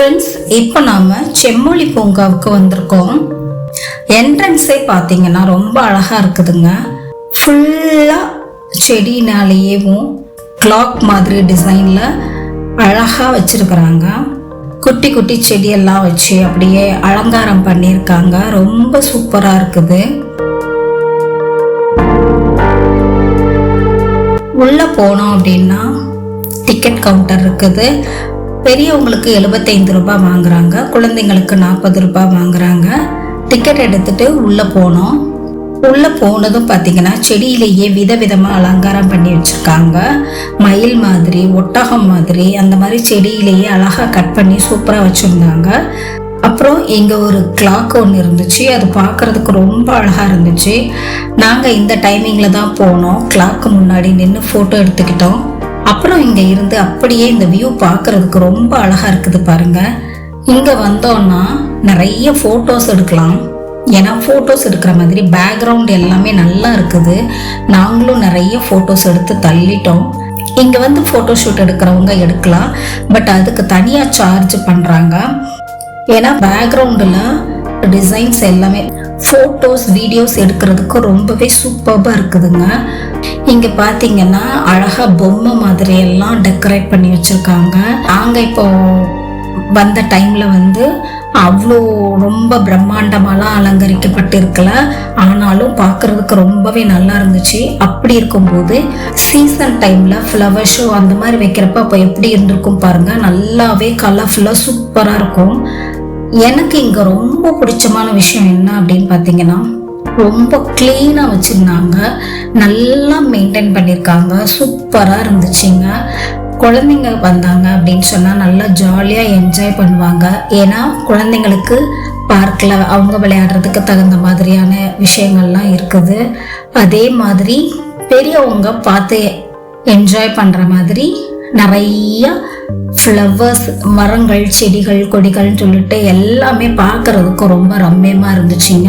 Friends இப்போ நாம் செம்மொழி பூங்காவுக்கு வந்திருக்கோம். என்ட்ரன்ஸே பார்த்தீங்கன்னா ரொம்ப அழகாக இருக்குதுங்க. ஃபுல்லாக செடினாலேயேவும் கிளாக் மாதிரி டிசைனில் அழகாக வச்சுருக்குறாங்க. குட்டி குட்டி செடியெல்லாம் வச்சு அப்படியே அலங்காரம் பண்ணியிருக்காங்க. ரொம்ப சூப்பராக இருக்குது. உள்ளே போனோம் அப்படின்னா டிக்கெட் கவுண்டர் இருக்குது. பெரியவங்களுக்கு எழுபத்தைந்து ரூபாய் வாங்குறாங்க குழந்தைங்களுக்கு நாற்பது ரூபாய் வாங்குறாங்க. டிக்கெட் எடுத்துட்டு உள்ளே போனோம். உள்ளே போனதும் பார்த்தீங்கன்னா செடியிலேயே விதவிதமாக அலங்காரம் பண்ணி வச்சுருக்காங்க. மயில் மாதிரி ஒட்டகம் மாதிரி அந்த மாதிரி செடியிலேயே அழகாக கட் பண்ணி சூப்பராக வச்சுருந்தாங்க. அப்புறம் இங்கே ஒரு கிளாக் ஒன்று இருந்துச்சு. அது பார்க்குறதுக்கு ரொம்ப அழகாக இருந்துச்சு. நாங்கள் இந்த டைமிங்கில் தான் போனோம். கிளாக்கு முன்னாடி நின்று ஃபோட்டோ எடுத்துக்கிட்டோம். அப்புறம் இங்கே இருந்து அப்படியே இந்த வியூ பார்க்குறதுக்கு ரொம்ப அழகாக இருக்குது பாருங்க. இங்கே வந்தோன்னா நிறைய ஃபோட்டோஸ் எடுக்கலாம். ஏன்னா ஃபோட்டோஸ் எடுக்கிற மாதிரி பேக்ரவுண்ட் எல்லாமே நல்லா இருக்குது. நாங்களும் நிறைய ஃபோட்டோஸ் எடுத்து தள்ளிட்டோம். இங்கே வந்து ஃபோட்டோ ஷூட் எடுக்கிறவங்க எடுக்கலாம். பட் அதுக்கு தனியாக சார்ஜ் பண்ணுறாங்க ஏன்னா பேக்ரவுண்டில் டிசைன்ஸ் எல்லாமே ஃபோட்டோஸ் வீடியோஸ் எடுக்கிறதுக்கு ரொம்பவே சூப்பராக இருக்குதுங்க. இங்கே பார்த்தீங்கன்னா அழகாக பொம்மை மாதிரி எல்லாம் டெக்கரேட் பண்ணி வச்சுருக்காங்க. நாங்கள் இப்போ வந்த டைமில் வந்து அவ்வளோ ரொம்ப பிரம்மாண்டமாலாம் அலங்கரிக்கப்பட்டு இருக்கல ஆனாலும் பார்க்குறதுக்கு ரொம்பவே நல்லா இருந்துச்சு. அப்படி இருக்கும்போது சீசன் டைமில் ஃப்ளவர் ஷோ அந்த மாதிரி வைக்கிறப்ப அப்போ எப்படி இருந்திருக்கும் பாருங்கள் நல்லாவே கலர்ஃபுல்லாக சூப்பராக இருக்கும். எனக்கு இங்கே ரொம்ப பிடிச்சமான விஷயம் என்ன அப்படின்னு பார்த்தீங்கன்னா ரொம்ப க்ளீனாக வச்சுருந்தாங்க. நல்லா மெயின்டைன் பண்ணியிருக்காங்க சூப்பராக இருந்துச்சுங்க. குழந்தைங்க வந்தாங்க அப்படின்னு சொன்னால் நல்லா ஜாலியாக என்ஜாய் பண்ணுவாங்க. ஏன்னா குழந்தைங்களுக்கு பார்க்கில் அவங்க விளையாடுறதுக்கு தகுந்த மாதிரியான விஷயங்கள்லாம் இருக்குது. அதே மாதிரி பெரியவங்க பார்த்து என்ஜாய் பண்ணுற மாதிரி நிறையா ஃப்ளவர்ஸ் மரங்கள் செடிகள் கொடிகள்னு சொல்லிட்டு எல்லாமே பார்க்கறதுக்கு ரொம்ப ரம்மியமாக இருந்துச்சுங்க.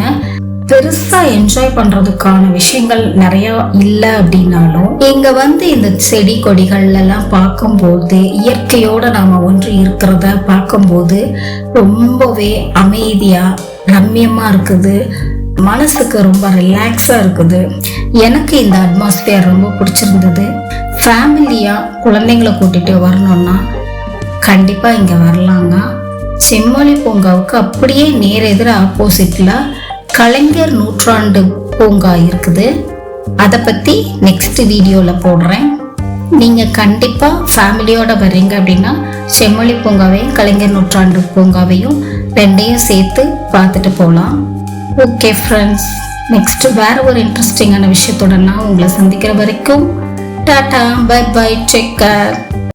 பெருசா என்ஜாய் பண்றதுக்கான விஷயங்கள் நிறைய இல்லை அப்படின்னாலும் இங்க வந்து இந்த செடி கொடிகள் எல்லாம் பார்க்கும்போது இயற்கையோட நாம ஒன்று இருக்கிறத பார்க்கும்போது ரொம்பவே அமைதியா ரம்மியமாக இருக்குது. மனசுக்கு ரொம்ப ரிலாக்ஸா இருக்குது. எனக்கு இந்த அட்மாஸ்பியர் ரொம்ப பிடிச்சிருந்தது. ஃபேமிலியா குழந்தைங்களை கூட்டிட்டு வரணும்னா கண்டிப்பாக இங்கே வரலாங்க. செம்மொழி பூங்காவுக்கு அப்படியே நேர் எதிர ஆப்போசிட்டில் கலைஞர் நூற்றாண்டு பூங்கா இருக்குது. அதை பற்றி நெக்ஸ்ட் வீடியோவில் போடுறேன். நீங்கள் கண்டிப்பாக ஃபேமிலியோடு வர்றீங்க அப்படின்னா செம்மொழி பூங்காவையும் கலைஞர் நூற்றாண்டு பூங்காவையும் ரெண்டையும் சேர்த்து பார்த்துட்டு போகலாம் ஓகே ஃப்ரெண்ட்ஸ் நெக்ஸ்ட் வேற ஒரு இன்ட்ரெஸ்டிங்கான விஷயத்தோட நான் உங்களை சந்திக்கிற வரைக்கும் tata bye bye take care